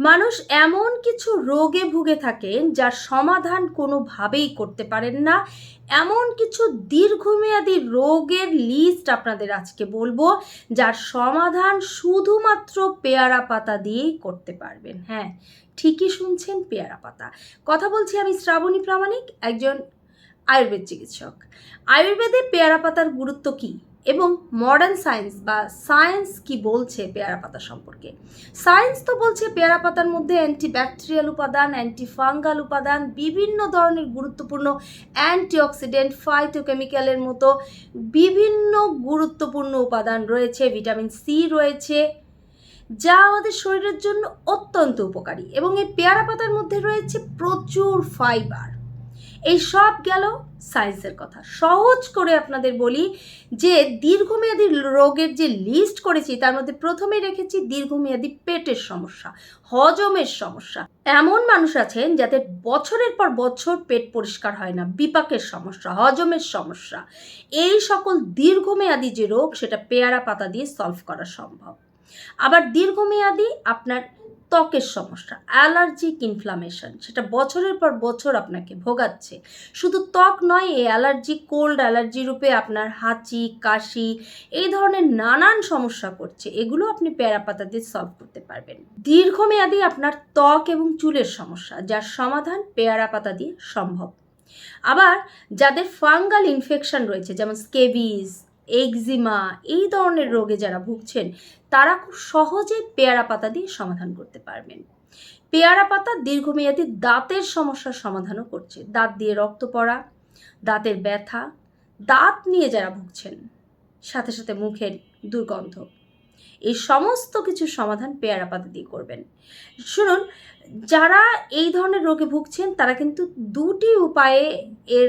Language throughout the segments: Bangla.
মানুষ এমন কিছু রোগে ভুগে থাকেন যার সমাধান কোনোভাবেই করতে পারেন না। এমন কিছু দীর্ঘমেয়াদী রোগের লিস্ট আপনাদের আজকে বলব, যার সমাধান শুধুমাত্র পেয়ারা পাতা দিয়েই করতে পারবেন। হ্যাঁ ঠিকই শুনছেন পেয়ারা পাতা। কথা বলছি আমি শ্রাবণী প্রামাণিক, একজন আয়ুর্বেদ চিকিৎসক। আয়ুর্বেদে পেয়ারা পাতার গুরুত্ব কী? এবং মডার্ন সায়েন্স বা সায়েন্স কি বলছে পেয়ারা পাতা সম্পর্কে? সায়েন্স তো বলছে পেয়ারা পাতার মধ্যে অ্যান্টিব্যাকটেরিয়াল উপাদান অ্যান্টি ফাঙ্গাল উপাদান, বিভিন্ন ধরনের গুরুত্বপূর্ণ অ্যান্টিঅক্সিডেন্ট ফাইটোকেমিক্যালের মতো বিভিন্ন গুরুত্বপূর্ণ উপাদান রয়েছে ভিটামিন সি রয়েছে, যা আমাদের শরীরের জন্য অত্যন্ত উপকারী। এবং এই পেয়ারা পাতার মধ্যে রয়েছে প্রচুর ফাইবার এই সব গেল সায়েন্সের কথা। সহজ করে আপনাদের বলি যে, দীর্ঘমেয়াদী রোগের যে লিস্ট করেছি, তার মধ্যে প্রথমে রেখেছি দীর্ঘমেয়াদী পেটের সমস্যা, হজমের সমস্যা। এমন মানুষ আছেন যাদের বছরের পর বছর পেট পরিষ্কার হয় না, বিপাকের সমস্যা, হজমের সমস্যা। এই সকল দীর্ঘমেয়াদী যে রোগ, সেটা পেয়ারা পাতা দিয়ে সলভ করা সম্ভব। আবার দীর্ঘমেয়াদী আপনার ত্বকের সমস্যা, অ্যালার্জিক ইনফ্লামেশন সেটা বছরের পর বছর আপনাকে ভোগাচ্ছে। শুধু ত্বক নয়, এই অ্যালার্জি কোল্ড অ্যালার্জি রূপে আপনার হাঁচি, কাশি, এই ধরনের নানান সমস্যা করছে এগুলো আপনি পেয়ারা পাতা দিয়ে সলভ করতে পারবেন। দীর্ঘমেয়াদী আপনার ত্বক এবং চুলের সমস্যা, যার সমাধান পেয়ারা পাতা দিয়ে সম্ভব। আবার যাদের ফাঙ্গাল ইনফেকশন রয়েছে, যেমন স্কেবিস এক্সিমা, এই ধরনের রোগে যারা ভুগছেন, তারা খুব সহজে পেয়ারা পাতা দিয়ে সমাধান করতে পারবেন। পেয়ারা পাতা দীর্ঘমেয়াদী দাঁতের সমস্যার সমাধানও করছে। দাঁত দিয়ে রক্ত পড়া, দাঁতের ব্যথা, দাঁত নিয়ে যারা ভুগছেন, সাথে সাথে মুখের দুর্গন্ধ। এই সমস্ত কিছুর সমাধান পেয়ারা পাতা দিয়ে করবেন। শুনুন, যারা এই ধরনের রোগে ভুগছেন, তারা কিন্তু দুটি উপায়ে এর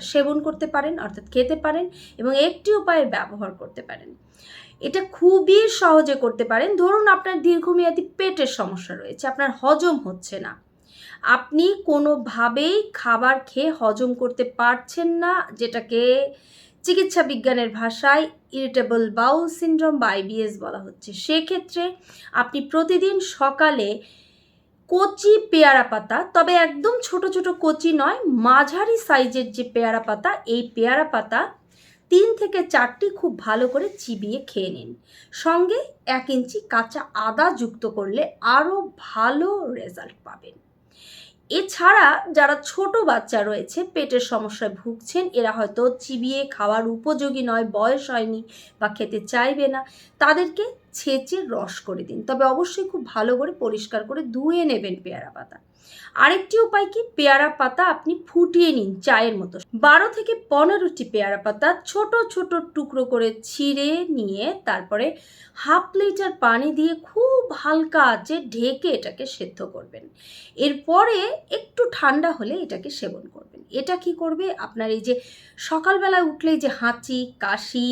সেবন করতে পারেন, অর্থাৎ খেতে পারেন এবং একটি উপায়ে ব্যবহার করতে পারেন। এটা খুবই সহজে করতে পারেন। ধরুন, আপনার দীর্ঘমেয়াদী পেটের সমস্যা রয়েছে, আপনার হজম হচ্ছে না। আপনি কোনোভাবেই খাবার খেয়ে হজম করতে পারছেন না, যেটাকে চিকিৎসা বিজ্ঞানের ভাষায় ইরিটেবল বাউল সিনড্রোম বা আইবিএস বলা হচ্ছে। সেক্ষেত্রে আপনি প্রতিদিন সকালে কচি পেয়ারা পাতা, তবে একদম ছোট ছোট কচি নয়, মাঝারি সাইজের যে পেয়ারা পাতা, এই পেয়ারা পাতা তিন থেকে চারটি খুব ভালো করে চিবিয়ে খেয়ে নিন। সঙ্গে এক ইঞ্চি কাঁচা আদা যুক্ত করলে আরও ভালো রেজাল্ট পাবেন। এছাড়া যারা ছোট বাচ্চা রয়েছে, পেটের সমস্যায় ভুগছেন, এরা হয়তো চিবিয়ে খাওয়ার উপযোগী নয়, বয়স হয়নি বা খেতে চাইবে না, তাদেরকে ছেঁচে রস করে দিন। তবে অবশ্যই খুব ভালো করে পরিষ্কার করে ধুয়ে নেবেন পেয়ারা পাতা। আরেকটি উপায় কি? পেয়ারা পাতা আপনি ফুটিয়ে নিন চায়ের মতো। বারো থেকে পনেরোটি পেয়ারা পাতা ছোট ছোট টুকরো করে ছিঁড়ে নিয়ে তারপরে হাফ লিটার পানি দিয়ে খুব হালকা আঁচে ঢেকে এটাকে সেদ্ধ করবেন। এরপরে একটু ঠান্ডা হলে এটাকে সেবন করবেন। এটা কি করবে? আপনার এই যে সকালবেলায় উঠলেই যে হাঁচি, কাশি,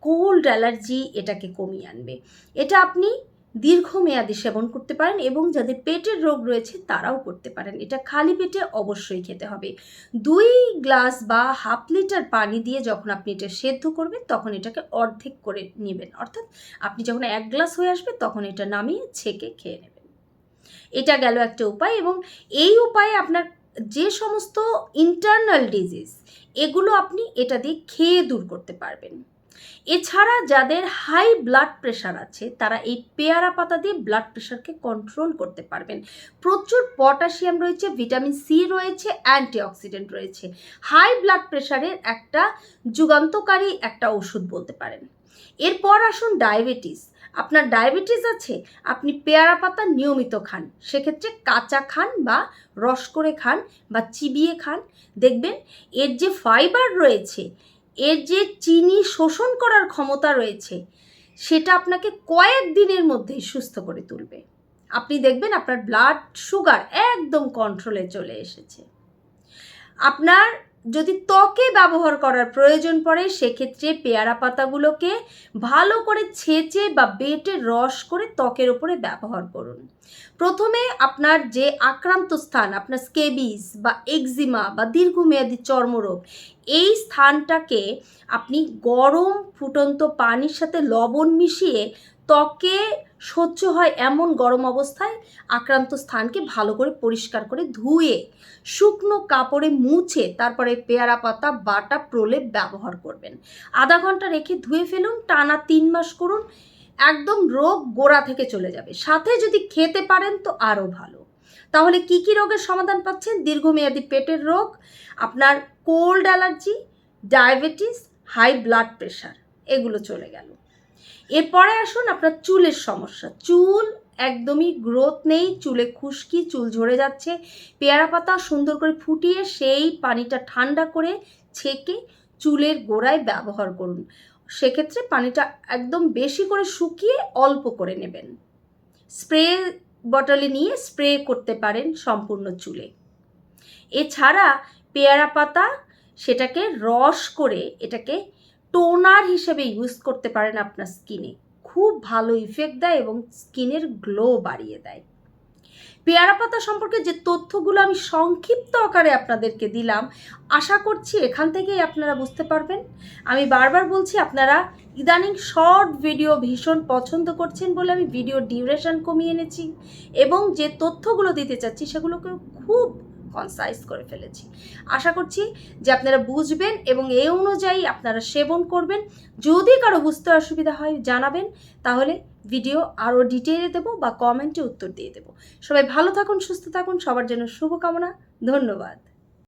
কোল্ড অ্যালার্জি এটাকে কমিয়ে আনবে। এটা আপনি দীর্ঘমেয়াদী সেবন করতে পারেন এবং যাদের পেটের রোগ রয়েছে তারাও করতে পারেন। এটা খালি পেটে অবশ্যই খেতে হবে। দুই গ্লাস বা হাফ লিটার পানি দিয়ে যখন আপনি এটা সেদ্ধ করবেন, তখন এটাকে অর্ধেক করে নেবেন। অর্থাৎ আপনি যখন এক গ্লাস হয়ে আসবে, তখন এটা নামিয়ে ছেঁকে খেয়ে নেবেন। এটা গেল একটা উপায় এবং এই উপায়ে আপনার যে সমস্ত ইন্টারনাল ডিজিজ এগুলো আপনি এটা দিয়ে খেয়ে দূর করতে পারবেন। এছাড়া যাদের হাই ব্লাড প্রেশার আছে, তারা এই পেয়ারা পাতা দিয়ে ব্লাড প্রেশারকে কন্ট্রোল করতে পারবেন। প্রচুর পটাশিয়াম রয়েছে ভিটামিন সি রয়েছে অ্যান্টিঅক্সিডেন্ট রয়েছে। হাই ব্লাড প্রেশারের একটা যুগান্তকারী একটা ওষুধ বলতে পারেন। এরপর আসুন ডায়াবেটিস আপনার ডায়াবেটিস আছে, আপনি পেয়ারা পাতা নিয়মিত খান। সেক্ষেত্রে কাঁচা খান বা রস করে খান বা চিবিয়ে খান। দেখবেন এর যে ফাইবার রয়েছে এর যে চিনি শোষণ করার ক্ষমতা রয়েছে, সেটা আপনাকে কয়েক দিনের মধ্যেই সুস্থ করে তুলবে। আপনি দেখবেন আপনার ব্লাড সুগার একদম কন্ট্রোলে চলে এসেছে। আপনার যদি ত্বকে ব্যবহার করার প্রয়োজন পড়ে, সেক্ষেত্রে পেয়ারা পাতাগুলোকে ভালো করে ছেঁচে বা বেটে রস করে ত্বকের ওপরে ব্যবহার করুন। প্রথমে আপনার যে আক্রান্ত স্থান, আপনার স্কেবিস বা এক্সিমা বা দীর্ঘমেয়াদী চর্মরোগ, এই স্থানটাকে আপনি গরম ফুটন্ত পানির সাথে লবণ মিশিয়ে ত্বকে সহ্য হয় এমন গরম অবস্থায় আক্রান্ত স্থানকে ভালো করে পরিষ্কার করে ধুয়ে শুকনো কাপড়ে মুছে তারপরে পেয়ারা পাতা, বাটা, প্রলেপ ব্যবহার করবেন। আধা ঘণ্টা রেখে ধুয়ে ফেলুন, টানা তিন মাস করুন, একদম রোগ গোড়া থেকে চলে যাবে। সাথে যদি খেতে পারেন তো আরও ভালো। তাহলে কি কি রোগের সমাধান পাচ্ছেন? দীর্ঘমেয়াদী পেটের রোগ, আপনার cold allergy, diabetes, high blood pressure, এগুলো চলে গেল। এরপরে আসুন আপনার চুলের সমস্যা। চুল একদমই গ্রোথ নেই, চুলে খুশকি, চুল ঝরে যাচ্ছে। পেয়ারা পাতা সুন্দর করে ফুটিয়ে সেই পানিটা ঠান্ডা করে ছেঁকে চুলের গোড়ায় ব্যবহার করুন। সেক্ষেত্রে পানিটা একদম বেশি করে শুকিয়ে অল্প করে নেবেন। স্প্রে বটলে নিয়ে স্প্রে করতে পারেন সম্পূর্ণ চুলে। এছাড়া পেয়ারা পাতা সেটাকে রস করে এটাকে টোনার হিসেবে ইউজ করতে পারেন আপনার স্কিনে। খুব ভালো ইফেক্ট দেয় এবং স্কিনের গ্লো বাড়িয়ে দেয়। পেয়ারা পাতা সম্পর্কে যে তথ্যগুলো আমি সংক্ষিপ্ত আকারে আপনাদেরকে দিলাম, আশা করছি এখান থেকেই আপনারা বুঝতে পারবেন। আমি বারবার বলছি, আপনারা ইদানিং শর্ট ভিডিও ভীষণ পছন্দ করছেন বলে আমি ভিডিও ডিউরেশন কমিয়ে এনেছি এবং যে তথ্যগুলো দিতে চাচ্ছি সেগুলোকে খুব কনসাইজ করে ফেলেছি। আশা করছি যে আপনারা বুঝবেন এবং এ অনুযায়ী আপনারা সেবন করবেন। যদি কারও বুঝতে অসুবিধা হয় জানাবেন, তাহলে ভিডিও আরও ডিটেলে দেবো বা কমেন্টে উত্তর দিয়ে দেবো। সবাই ভালো থাকুন, সুস্থ থাকুন, সবার জন্য শুভকামনা, ধন্যবাদ।